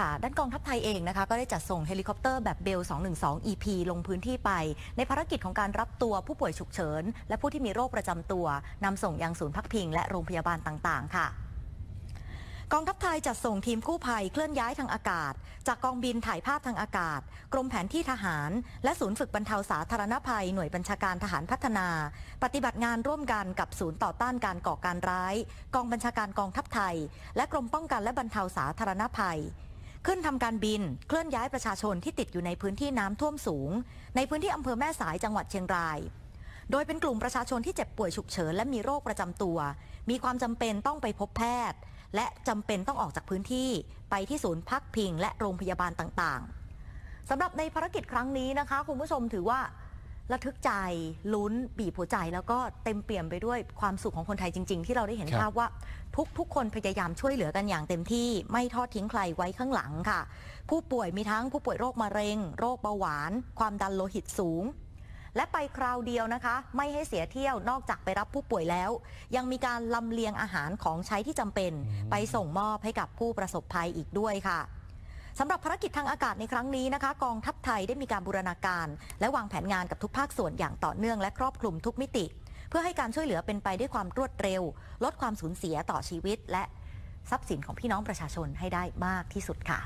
ค่ะ ด้านกองทัพไทยเองนะคะ ก็ได้จัดส่งเฮลิคอปเตอร์แบบเบล 212 EP ลงพื้นที่ไป ในภารกิจของการรับตัวผู้ป่วยฉุกเฉิน และผู้ที่มีโรคประจำตัวนำส่งยังศูนย์พักพิง และโรงพยาบาลต่างๆ ค่ะกองทัพไทยจัดส่งทีมกู้ภัยเคลื่อนย้ายทางอากาศ จากกองบินถ่ายภาพทางอากาศ กรมแผนที่ทหาร และศูนย์ฝึกบรรเทาสาธารณภัยหน่วยบัญชาการทหารพัฒนา ปฏิบัติงานร่วมกันกับศูนย์ต่อต้านการก่อการร้าย กองบัญชาการกองทัพไทย และกรมป้องกันและบรรเทาสาธารณภัย ขึ้นทำการบินเคลื่อนย้ายประชาชนที่ติดอยู่ในพื้นที่น้ำท่วมสูง ในพื้นที่อำเภอแม่สายจังหวัดเชียงราย โดยเป็นกลุ่มประชาชนที่เจ็บป่วยฉุกเฉินและมีโรคประจำตัว มีความจำเป็นต้องไปพบแพทย์ และจำเป็นต้องออกจากพื้นที่ไปที่ศูนย์พักพิง และโรงพยาบาลต่างๆสำหรับในภารกิจครั้งนี้นะคะคุณผู้ชมถือว่า ระทึกใจลุ้นบีบหัวใจ แล้วก็เต็มเปี่ยมไปด้วยความสุขของคนไทยจริง ๆ ที่เราได้เห็นครับภาพว่าทุกๆคนพยายามช่วยเหลือกันอย่างเต็มที่ไม่ทอดทิ้งใครไว้ข้างหลังค่ะ ผู้ป่วยมีทั้งผู้ป่วยโรคมะเร็ง โรคเบาหวาน ความดันโลหิตสูง และไปคราวเดียวนะคะ ไม่ให้เสียเที่ยวนอกจากไปรับผู้ป่วยแล้ว ยังมีการลำเลียงอาหารของใช้ที่จำเป็นอืมไปส่งมอบให้กับผู้ประสบภัยอีกด้วยค่ะ สำหรับภารกิจทางอากาศในครั้งนี้นะคะ กองทัพไทยได้มีการบูรณาการ และวางแผนงานกับทุกภาคส่วนอย่างต่อเนื่องและครอบคลุมทุกมิติ เพื่อให้การช่วยเหลือเป็นไปด้วยความรวดเร็ว ลดความสูญเสียต่อชีวิต และทรัพย์สินของพี่น้องประชาชนให้ได้มากที่สุดค่ะ